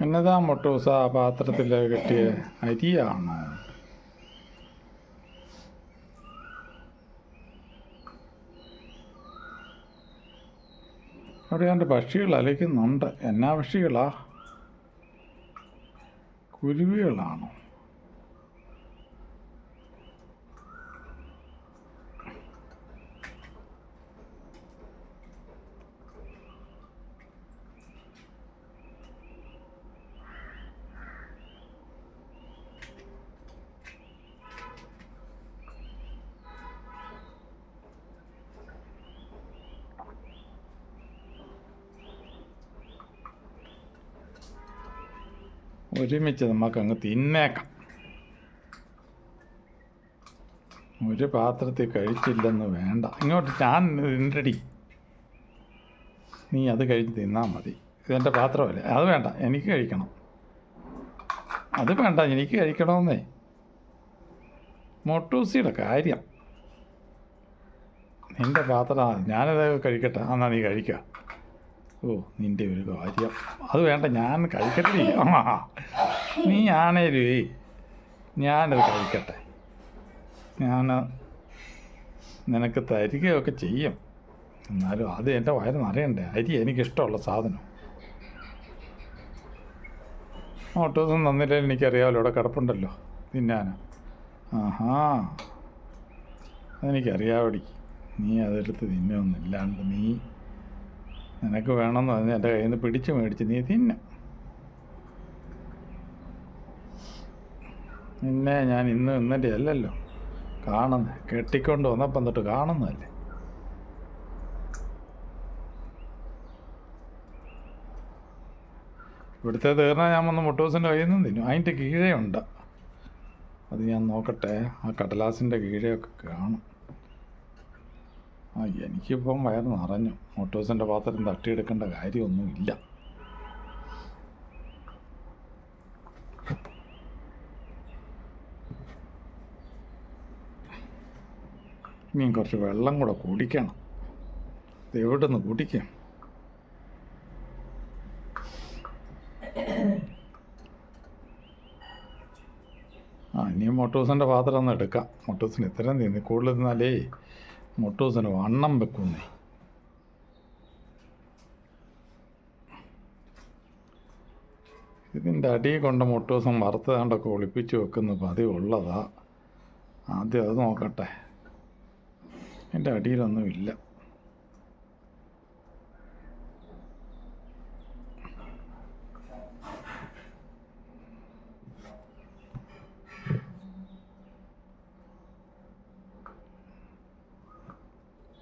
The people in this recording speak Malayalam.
എന്നതാ മൊട്ടൂസ ആ പാത്രത്തിൽ കെട്ടിയ അരിയാണോ? അവിടെ രണ്ട് പക്ഷികൾ അലയ്ക്കുന്നുണ്ട്. എന്നാ പക്ഷികളാ? കുരുവികളാണോ? ഒരുമിച്ച് നമുക്കങ്ങ് തിന്നേക്കാം. ഒരു പാത്രത്തിൽ കഴിച്ചില്ലെന്ന് വേണ്ട. ഇങ്ങോട്ട് ഞാൻ നിന്റെടി നീ അത് കഴിഞ്ഞ് തിന്നാൽ മതി. ഇതെന്റെ പാത്രമല്ലേ? അത് വേണ്ട. എനിക്ക് കഴിക്കണം. അത് വേണ്ട. എനിക്ക് കഴിക്കണമെന്നേ. മൊട്ടൂസിയുടെ കാര്യം. നിന്റെ പാത്രം ഞാനത് കഴിക്കട്ടെ. എന്നാൽ നീ കഴിക്കുക. ഓ നിന്റെ ഒരു കാര്യം. അത് വേണ്ട ഞാൻ കഴിക്കട്ടെ. ആ നീ ആണേലേ ഞാനത് കഴിക്കട്ടെ. ഞാൻ നിനക്ക് തരികയൊക്കെ ചെയ്യും. എന്നാലും അത് എന്റെ വയറ് നിറയണ്ടേ അരി എനിക്കിഷ്ടമുള്ള സാധനം. ഓട്ടോസും തന്നില്ലെങ്കിൽ എനിക്കറിയാമല്ലോ ഇവിടെ കിടപ്പുണ്ടല്ലോ തിന്നാൻ ആഹാ. എനിക്കറിയാവടി നീ അതെടുത്ത് തിന്നൊന്നുമില്ലാണ്ട് നീ നിനക്ക് വേണമെന്ന് പറഞ്ഞ് എന്റെ കയ്യിൽ നിന്ന് പിടിച്ച് മേടിച്ച് നീ തിന്ന. നിന്നെ ഞാൻ ഇന്ന് ഇന്നന്റെ അല്ലല്ലോ. കാണുന്നത് കെട്ടിക്കൊണ്ട് വന്നപ്പം തൊട്ട് കാണുന്നതല്ലേ. ഇവിടുത്തെ തീർന്നാൽ ഞാൻ വന്ന് മുട്ടൂസിന്റെ കയ്യിൽ നിന്ന് തിന്നു. അതിന്റെ കീഴേ ഉണ്ട് അത് ഞാൻ നോക്കട്ടെ. ആ കടലാസിന്റെ കീഴെയൊക്കെ കാണും. ആ എനിക്കിപ്പം വയറ് നിറഞ്ഞു. മോട്ടോസിന്റെ പാത്രം തട്ടിയെടുക്കേണ്ട കാര്യമൊന്നുമില്ല. ഇനിയും കുറച്ച് വെള്ളം കൂടെ കുടിക്കണം. എവിടെ നിന്ന് കുടിക്കാം? ആ ഇനിയും മൊട്ടൂസിന്റെ പാത്രം ഒന്ന് എടുക്കാം. മൊട്ടൂസിന് ഇത്രയും തിന്നി കൂടുതൽ മൊട്ടൂസിന് വണ്ണം വെക്കുന്നേ ഇതിന്റെ അടിയിൽ കൊണ്ട് മുട്ടൂസം വറുത്തതാണ്ടൊക്കെ ഒളിപ്പിച്ച് വെക്കുന്ന പതിവുള്ളതാ. ആദ്യം അത് നോക്കട്ടെ. എന്റെ അടിയിലൊന്നും ഇല്ല